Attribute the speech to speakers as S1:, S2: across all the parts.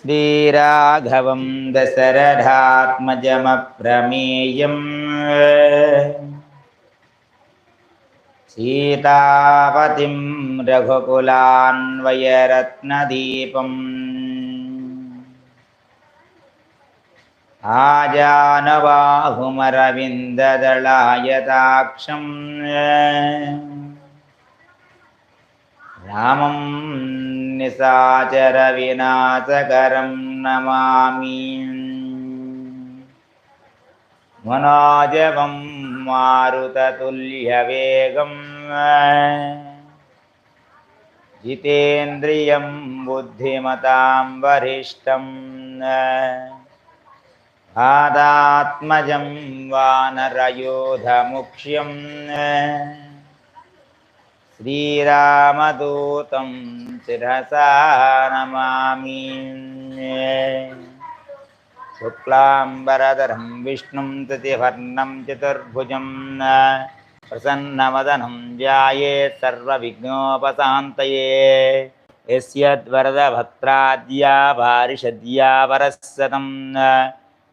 S1: श्रीराघवं दशरथात्मजमप्रमेयम्। सीतापतिं रघुकुलान्वयरत्नदीपम्। आजानबाहुमरविन्ददलायताक्षम् रामं निशाचरविनाशकरं नमामि। मनोजवं मारुततुल्यवेगम् जितेन्द्रियं बुद्धिमतां वरिष्ठं। आदात्मजं वानरयोधमुख्यम् శ్రీరామదూతం శిరసా నమామి. శుక్లాంబరధరం విష్ణుం తృతివర్ణం చతుర్భుజం ప్రసన్నమదనం ధ్యాయే సర్వవిఘ్నోపశాంతయే. యస్యద్వరదభత్రాద్యా భారిషద్యా వరసతం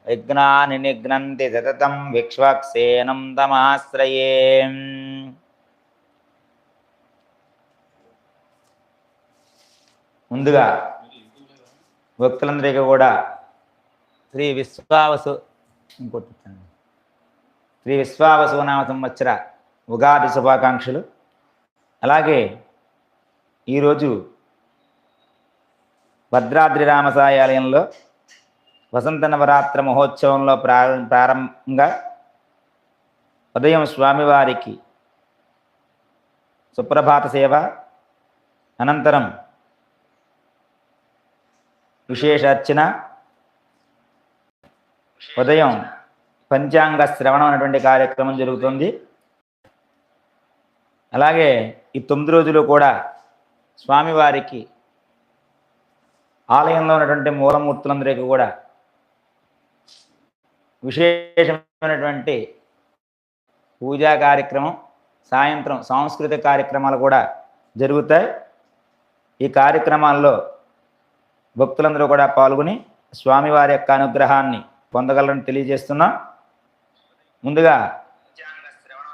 S1: విఘ్నాని నిఘ్నంతి సతతం విక్ష్వక్సేనం తమాశ్రయే. ముందుగా భక్తులందరికీ కూడా శ్రీ విశ్వావసు ఇంకోటి ఇచ్చాను. శ్రీ విశ్వావసునామ సంవత్సర ఉగాది శుభాకాంక్షలు అలాగే ఈరోజు భద్రాద్రి రామసాయి ఆలయంలో వసంత నవరాత్ర మహోత్సవంలో ప్రారం ప్రారంభంగా ఉదయం స్వామివారికి సుప్రభాత సేవ అనంతరం విశేష అర్చన ఉదయం పంచాంగ శ్రవణం అనేటువంటి కార్యక్రమం జరుగుతుంది. అలాగే ఈ తొమ్మిది రోజులు కూడా స్వామివారికి ఆలయంలో ఉన్నటువంటి మూలమూర్తులందరికీ కూడా విశేషమైనటువంటి పూజా కార్యక్రమం సాయంత్రం సాంస్కృతిక కార్యక్రమాలు కూడా జరుగుతాయి. ఈ కార్యక్రమాల్లో భక్తులందరూ కూడా పాల్గొని స్వామివారి యొక్క అనుగ్రహాన్ని పొందగలరని తెలియజేస్తున్నాం. ముందుగా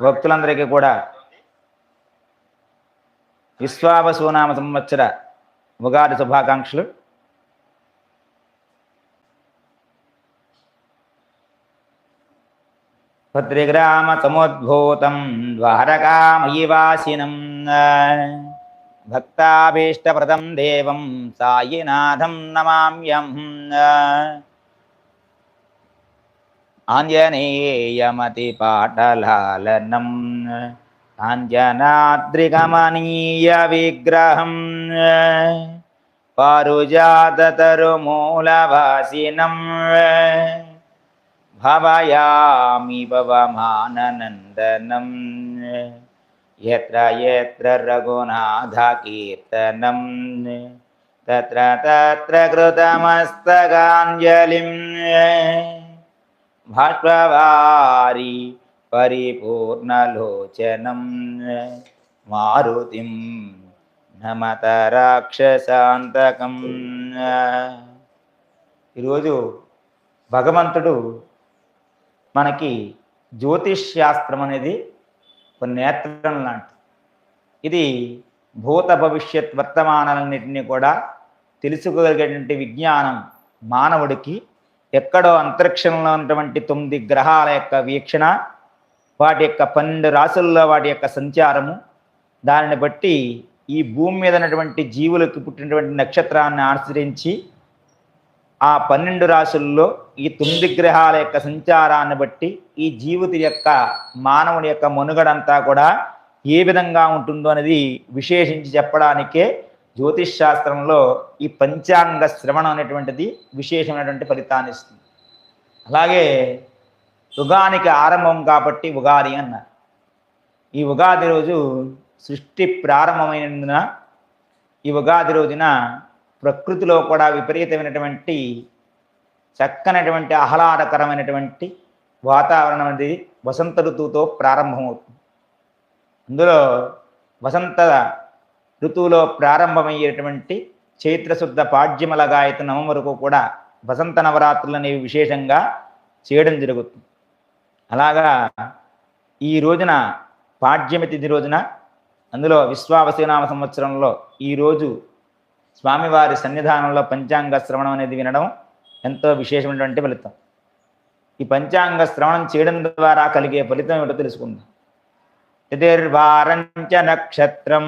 S1: భక్తులందరికీ కూడా విశ్వావసునామ సంవత్సర ఉగాది శుభాకాంక్షలు. భద్రిగ్రామ సముద్భూతం ద్వారకామయీవాసినం. భక్తాభీష్టప్రదం దేవం సాయినాథం నమామ్యం ఆంజనేయమతి పాటలాలనం కాంజనాద్రిగమనీయ విగ్రహం పారుజాతరుమూలవాసినం భవయామి భవమాననందనం यत्र यत्र रघुनाथकीर्तनं तत्र तत्र कृतमस्तकाञ्जलिं भाष्पवारि परिपूर्णलोचनं मारुतिं నమత రాక్షసాంతకం ఈరోజు భగవంతుడు మనకి జ్యోతిష్ శాస్త్రం అనేది ఒక నేత్రం లాంటిది ఇది భూత భవిష్యత్ వర్తమానాలన్నింటినీ కూడా తెలుసుకోగలిగేటువంటి విజ్ఞానం మానవుడికి ఎక్కడో అంతరిక్షంలో ఉన్నటువంటి తొమ్మిది గ్రహాల యొక్క వీక్షణ వాటి యొక్క పన్నెండు రాసుల్లో వాటి యొక్క సంచారము దానిని బట్టి ఈ భూమి మీద ఉన్నటువంటి జీవులకు పుట్టినటువంటి నక్షత్రాన్ని ఆశ్రయించి ఆ పన్నెండు రాశుల్లో ఈ తొమ్మిది గ్రహాల యొక్క సంచారాన్ని బట్టి ఈ జీవిత యొక్క మానవుని యొక్క మనుగడంతా కూడా ఏ విధంగా ఉంటుందో అనేది విశేషించి చెప్పడానికే జ్యోతిష్ శాస్త్రంలో ఈ పంచాంగ శ్రవణం అనేటువంటిది విశేషమైనటువంటి ఫలితాన్ని ఇస్తుంది. అలాగే యుగానికి ఆరంభం కాబట్టి ఉగాది అన్నారు. ఈ ఉగాది రోజు సృష్టి ప్రారంభమైనందున ఈ ఉగాది రోజున ప్రకృతిలో కూడా విపరీతమైనటువంటి చక్కనటువంటి ఆహ్లాదకరమైనటువంటి వాతావరణం అనేది వసంత ఋతువుతో ప్రారంభమవుతుంది. అందులో వసంత ఋతువులో ప్రారంభమయ్యేటువంటి చైత్రశుద్ధ పాడ్యమల గాయత నవం వరకు కూడా వసంత నవరాత్రులు అనేవి విశేషంగా చేయడం జరుగుతుంది. అలాగా ఈ రోజున పాడ్యమి తిథి రోజున అందులో విశ్వావసనామ సంవత్సరంలో ఈరోజు స్వామివారి సన్నిధానంలో పంచాంగ శ్రవణం అనేది వినడం ఎంతో విశేషమైనటువంటి ఫలితం. ఈ పంచాంగ శ్రవణం చేయడం ద్వారా కలిగే ఫలితం ఏమిటో తెలుసుకుందాం. తిథిర్వారంచ నక్షత్రం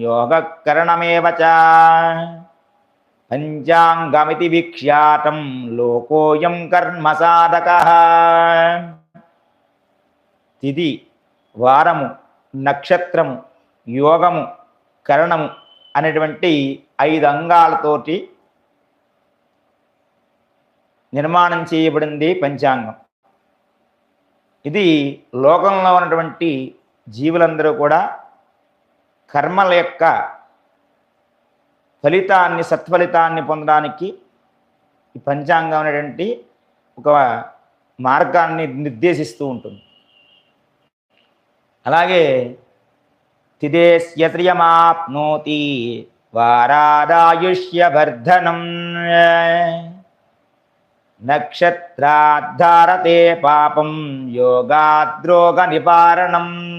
S1: యోగకరణమేవ పంచాంగమితి విఖ్యాతం లోకోయం కర్మ సాధక. తిథి వారము నక్షత్రము యోగము కరణము అనేటువంటి ఐదు అంగాలతోటి నిర్మాణం చేయబడింది పంచాంగం. ఇది లోకంలో ఉన్నటువంటి జీవులందరూ కూడా కర్మల యొక్క ఫలితాన్ని సత్ఫలితాన్ని పొందడానికి ఈ పంచాంగం అనేటువంటి ఒక మార్గాన్ని నిర్దేశిస్తూ ఉంటుంది. అలాగే తిదేశ్య శ్రియమాప్నోతి వారాదాయుష్యవర్ధనం నక్షత్రాద్ధారతే పాపం యోగాద్రోగ నివారణం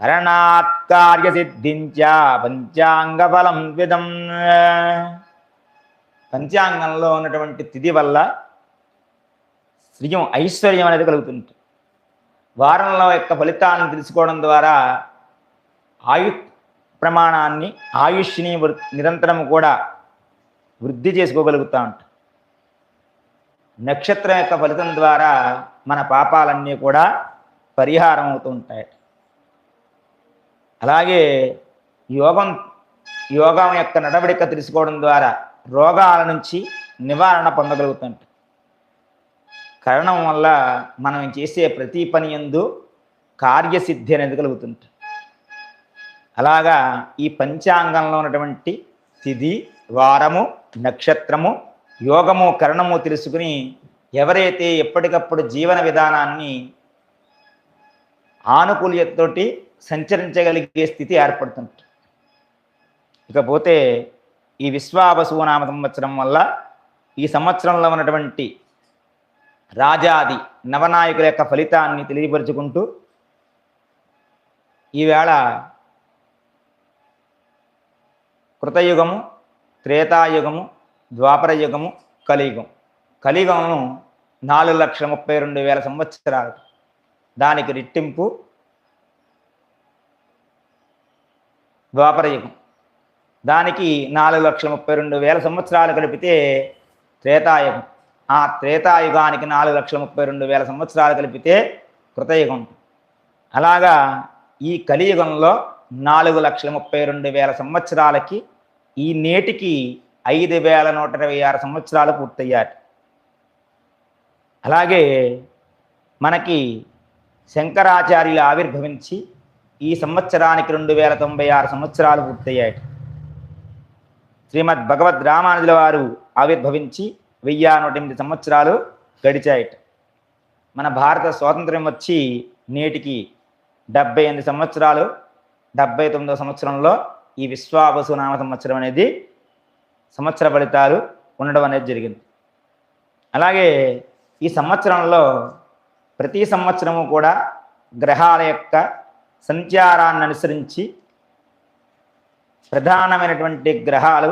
S1: కరణాత్ కార్యసిద్ధించ పంచాంగ ఫలం విధం పంచాంగంలో ఉన్నటువంటి తిథి వల్ల శ్రియం ఐశ్వర్యం అనేది కలుగుతుంది వారంలో యొక్క ఫలితాలను తెలుసుకోవడం ద్వారా ఆయు ప్రమాణాన్ని ఆయుష్ని వృ- నిరంతరం కూడా వృద్ధి చేసుకోగలుగుతూ ఉంటాం. నక్షత్రం యొక్క ఫలితం ద్వారా మన పాపాలన్నీ కూడా పరిహారం అవుతూ ఉంటాయి. అలాగే యోగం యోగం యొక్క నడవడిక తెలుసుకోవడం ద్వారా రోగాల నుంచి నివారణ పొందగలుగుతుంటాం. కరణం వల్ల మనం చేసే ప్రతి పని ఎందు కార్యసిద్ధి అనేది కలుగుతుంటుంది అలాగా ఈ పంచాంగంలో ఉన్నటువంటి తిథి వారము నక్షత్రము యోగము కరణము తెలుసుకుని ఎవరైతే ఎప్పటికప్పుడు జీవన విధానాన్ని ఆనుకూల్యతతోటి సంచరించగలిగే స్థితి ఏర్పడుతుంది ఇకపోతే ఈ విశ్వావసునామ సంవత్సరం వల్ల ఈ సంవత్సరంలో ఉన్నటువంటి రాజాది నవనాయకుల యొక్క ఫలితాన్ని తెలియపరుచుకుంటూ ఈవేళ కృతయుగము త్రేతాయుగము ద్వాపర యుగము కలియుగం. కలియుగము నాలుగు లక్షల ముప్పై రెండు వేల సంవత్సరాలు. దానికి రెట్టింపు ద్వాపర యుగం దానికి నాలుగు లక్షల ముప్పై రెండు వేల సంవత్సరాలు కలిపితే త్రేతాయుగం. ఆ త్రేతాయుగానికి నాలుగు లక్షల ముప్పై రెండు వేల సంవత్సరాలు కలిపితే కృతయుగం. అలాగా ఈ కలియుగంలో నాలుగు లక్షల ముప్పై రెండు వేల సంవత్సరాలకి ఈ నేటికి ఐదు వేల నూట ఇరవై ఆరు సంవత్సరాలు పూర్తయ్యారు అలాగే మనకి శంకరాచార్యులు ఆవిర్భవించి ఈ సంవత్సరానికి రెండు వేల తొంభై ఆరు సంవత్సరాలు పూర్తయ్యాయి. శ్రీమద్ భగవద్ రామానుజుల వారు ఆవిర్భవించి వెయ్యి నూట ఎనిమిది సంవత్సరాలు గడిచాయట మన భారత స్వాతంత్ర్యం వచ్చి నేటికి డెబ్బై ఎనిమిది సంవత్సరాలు. డెబ్బై తొమ్మిదవ సంవత్సరంలో ఈ విశ్వావసు నామ సంవత్సరం అనేది సంవత్సర ఫలితాలు ఉండడం అనేది జరిగింది. అలాగే ఈ సంవత్సరంలో ప్రతి సంవత్సరము కూడా గ్రహాల యొక్క సంచారాన్ని అనుసరించి ప్రధానమైనటువంటి గ్రహాలు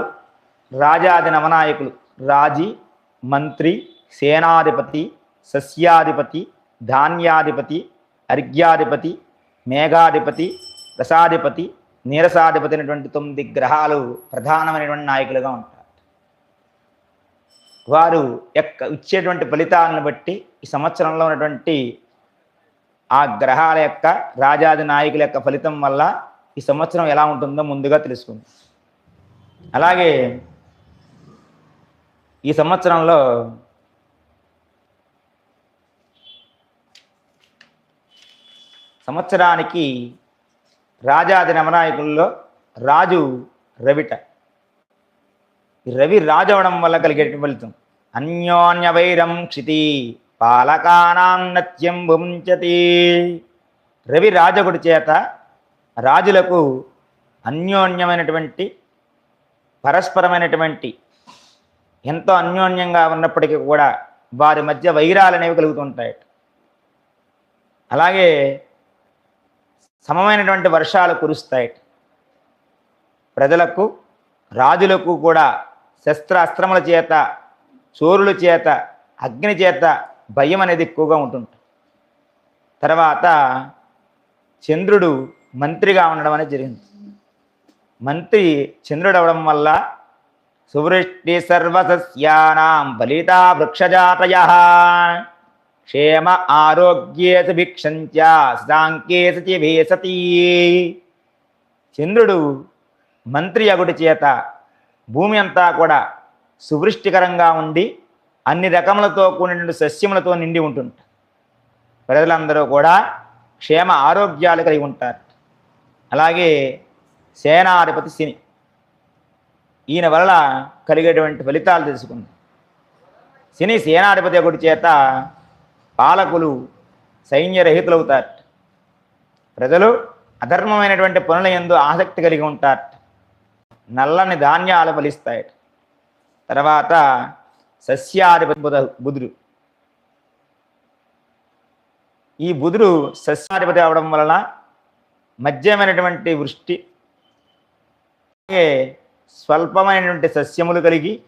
S1: రాజాది నవనాయకులు రాజీ మంత్రి సేనాధిపతి సస్యాధిపతి ధాన్యాధిపతి అర్ఘ్యాధిపతి మేఘాధిపతి రసాధిపతి నీరసాధిపతి అనేటువంటి తొమ్మిది గ్రహాలు ప్రధానమైనటువంటి నాయకులుగా ఉంటారు. వారు యొక్క ఇచ్చేటువంటి ఫలితాలను బట్టి ఈ సంవత్సరంలో ఉన్నటువంటి ఆ గ్రహాల యొక్క రాజాది నాయకుల యొక్క ఫలితం వల్ల ఈ సంవత్సరం ఎలా ఉంటుందో ముందుగా తెలుసుకుంది. అలాగే ఈ సంవత్సరంలో సంవత్సరానికి రాజాది నవనాయకుల్లో రాజు రవిట. రవి రాజు అవడం వల్ల కలిగే ఫలితం. అన్యోన్య వైరం క్షితి పాలకానాం నత్యం భుంచతి రవి రాజగుడి చేత రాజులకు అన్యోన్యమైనటువంటి పరస్పరమైనటువంటి ఎంతో అన్యోన్యంగా ఉన్నప్పటికీ కూడా వారి మధ్య వైరాలు అనేవి కలుగుతుంటాయి. అలాగే సమమైనటువంటి వర్షాలు కురుస్తాయి. ప్రజలకు రాజులకు కూడా శస్త్రాస్త్రముల చేత చోరుల చేత అగ్ని చేత భయం అనేది ఎక్కువగా ఉంటుంది తర్వాత చంద్రుడు మంత్రిగా ఉండడం అనేది జరిగింది. మంత్రి చంద్రుడు అవడం వల్ల సువృష్టి సర్వసస్యానాం బలితా వృక్షజాతయ క్షేమ ఆరోగ్యేత భిక్షంచ సాంకేత వేసతి చంద్రుడు మంత్రి అగుడి చేత భూమి అంతా కూడా సువృష్టికరంగా ఉండి అన్ని రకములతో కూడిన సస్యములతో నిండి ఉంటుంది ప్రజలందరూ కూడా క్షేమ ఆరోగ్యాలు కలిగి ఉంటారు. అలాగే సేనాధిపతి శని. ఈయన వలన కలిగేటువంటి ఫలితాలు తెలుసుకుంది. శని సేనాధిపతి ఒకటి చేత పాలకులు సైన్యరహితులవుతారు ప్రజలు అధర్మమైనటువంటి పనుల ఎందు ఆసక్తి కలిగి ఉంటారు నల్లని ధాన్యాలు ఫలిస్తాయి తర్వాత సస్యాధిపతి బుధ బుధుడు. ఈ బుధుడు సస్యాధిపతి అవడం వలన మధ్యమైనటువంటి వృష్టి అలాగే స్వల్పమైనటువంటి సస్యములు కలిగి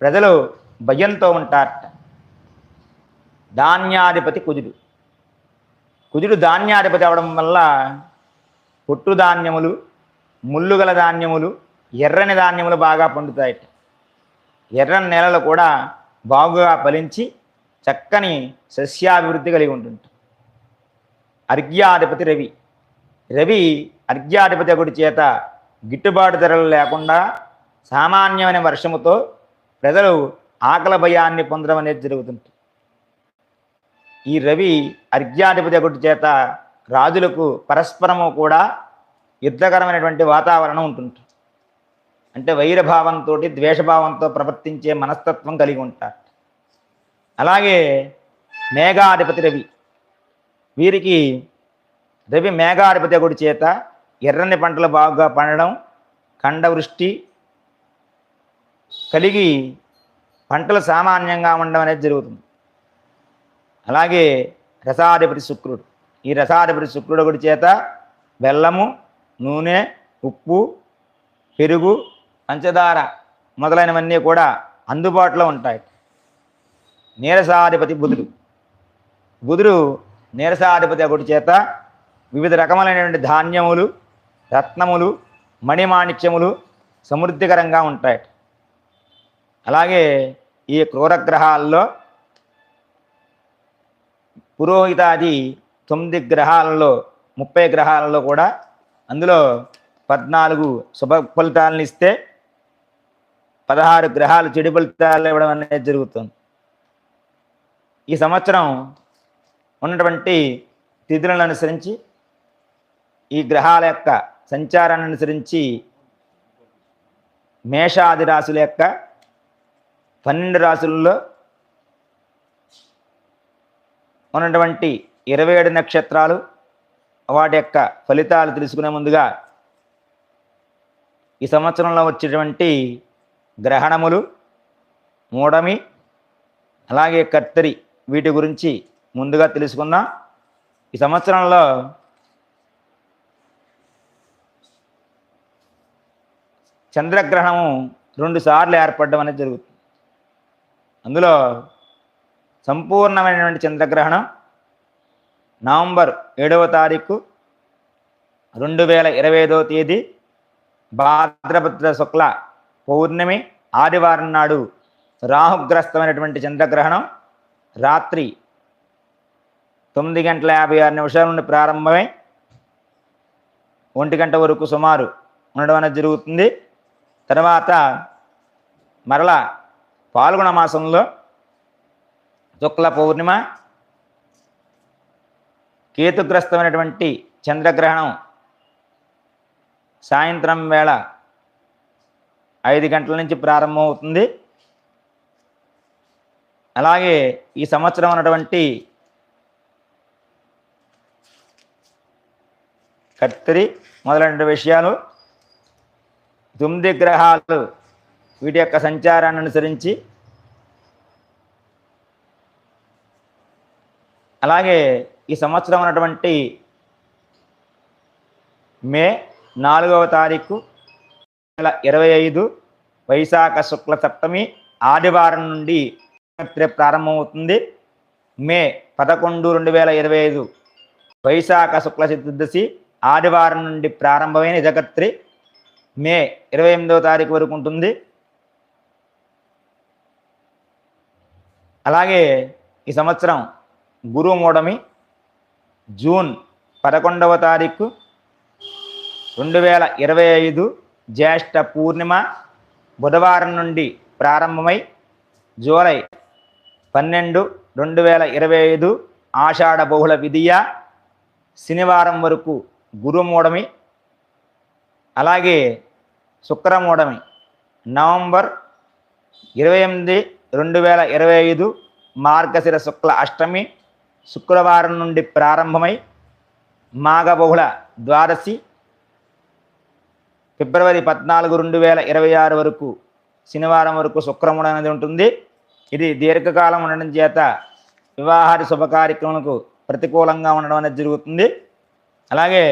S1: ప్రజలు భయంతో ఉంటారట. ధాన్యాధిపతి కుజుడు. కుజుడు ధాన్యాధిపతి అవడం వల్ల పొట్టు ధాన్యములు ముళ్ళుగల ధాన్యములు ఎర్రని ధాన్యములు బాగా పండుతాయట. ఎర్రని నేలలు కూడా బాగుగా ఫలించి చక్కని సస్యాభివృద్ధి కలిగి ఉంటుంది అర్ఘ్యాధిపతి రవి. రవి అర్ఘ్యాధిపతి ఒకటి చేత గిట్టుబాటు ధరలు లేకుండా సామాన్యమైన వర్షముతో ప్రజలు ఆకల భయాన్ని పొందడం అనేది జరుగుతుంది ఈ రవి అర్ఘ్యాధిపతి ఒకటి చేత రాజులకు పరస్పరము కూడా యుద్ధకరమైనటువంటి వాతావరణం ఉంటుంది అంటే వైరభావంతో ద్వేషభావంతో ప్రవర్తించే మనస్తత్వం కలిగి ఉంటారు. అలాగే మేఘాధిపతి రవి వీరికి రవి మేఘాధిపతి ఒకటి చేత ఎర్రని పంటలు బాగా పండడం కండవృష్టి కలిగి పంటలు సామాన్యంగా ఉండడం అనేది జరుగుతుంది. అలాగే రసాధిపతి శుక్రుడు ఈ రసాధిపతి శుక్రుడు ఒకటి చేత బెల్లము నూనె ఉప్పు పెరుగు పంచదార మొదలైనవన్నీ కూడా అందుబాటులో ఉంటాయి. నీరసాధిపతి బుధుడు బుధుడు నీరసాధిపతి ఒకటి చేత వివిధ రకములైనటువంటి ధాన్యములు రత్నములు మణిమాణిక్యములు సమృద్ధికరంగా ఉంటాయి. అలాగే ఈ క్రూరగ్రహాల్లో పురోహితాది తొమ్మిది గ్రహాలలో ముప్పై గ్రహాలలో కూడా అందులో పద్నాలుగు శుభ ఫలితాలను ఇస్తే పదహారు గ్రహాలు చెడు ఫలితాలు ఇవ్వడం అనేది జరుగుతుంది. ఈ సంవత్సరం ఉన్నటువంటి తిథులను అనుసరించి ఈ గ్రహాల యొక్క సంచారాన్ని అనుసరించి మేషాది రాశుల యొక్క పన్నెండు రాశుల్లో ఉన్నటువంటి ఇరవై ఏడు నక్షత్రాలు వాటి యొక్క ఫలితాలు తెలుసుకునే ముందుగా ఈ సంవత్సరంలో వచ్చేటువంటి గ్రహణములు మూడమి అలాగే కత్తరి వీటి గురించి ముందుగా తెలుసుకుందాం. ఈ సంవత్సరంలో చంద్రగ్రహణము రెండుసార్లు ఏర్పడడం అనేది జరుగుతుంది. అందులో సంపూర్ణమైనటువంటి చంద్రగ్రహణం నవంబర్ ఏడవ తారీఖు రెండు వేల ఇరవై ఐదవ తేదీ భాద్రభద్ర శుక్ల పౌర్ణమి ఆదివారం నాడు రాహుగ్రస్తమైనటువంటి చంద్రగ్రహణం రాత్రి తొమ్మిది గంటల యాభై ఆరు నిమిషాల నుండి ప్రారంభమై ఒంటి గంట వరకు సుమారు ఉండడం అనేది జరుగుతుంది. తర్వాత మరలా పాల్గొన మాసంలో శుక్ల పౌర్ణిమ కేతుగ్రస్తమైనటువంటి చంద్రగ్రహణం సాయంత్రం వేళ ఐదు గంటల నుంచి ప్రారంభమవుతుంది. అలాగే ఈ సంవత్సరం ఉన్నటువంటి కత్తిరి మొదలైన విషయాలు తొమ్మిది గ్రహాలు వీటి యొక్క సంచారాన్ని అనుసరించి అలాగే ఈ సంవత్సరం ఉన్నటువంటి మే నాలుగవ తారీఖు వేల ఇరవై ఐదు వైశాఖ శుక్ల సప్తమి ఆదివారం నుండి ప్రారంభమవుతుంది. మే పదకొండు రెండు వేల ఇరవై ఐదు వైశాఖ శుక్ల చతుర్దశి ఆదివారం నుండి ప్రారంభమైన జగత్రి మే ఇరవై ఎనిమిదవ తారీఖు వరకు ఉంటుంది. అలాగే ఈ సంవత్సరం గురు మూడమి జూన్ పదకొండవ తారీఖు రెండు వేల ఇరవై ఐదు జ్యేష్ఠ పూర్ణిమ బుధవారం నుండి ప్రారంభమై జూలై పన్నెండు రెండు వేల ఇరవై ఐదు ఆషాఢ బహుళ విధియ శనివారం వరకు గురుమూడమి అలాగే శుక్రమూఢమి నవంబర్ ఇరవై ఎనిమిది రెండు వేల ఇరవై ఐదు మార్గశిర శుక్ల అష్టమి శుక్రవారం నుండి ప్రారంభమై మాఘబహుళ ద్వాదశి ఫిబ్రవరి పద్నాలుగు రెండు వేల ఇరవై ఆరు వరకు శనివారం వరకు శుక్రముడు అనేది ఉంటుంది. ఇది దీర్ఘకాలం ఉండడం చేత వివాహాది శుభ కార్యక్రమాలకు ప్రతికూలంగా ఉండడం అనేది జరుగుతుంది. అలాగే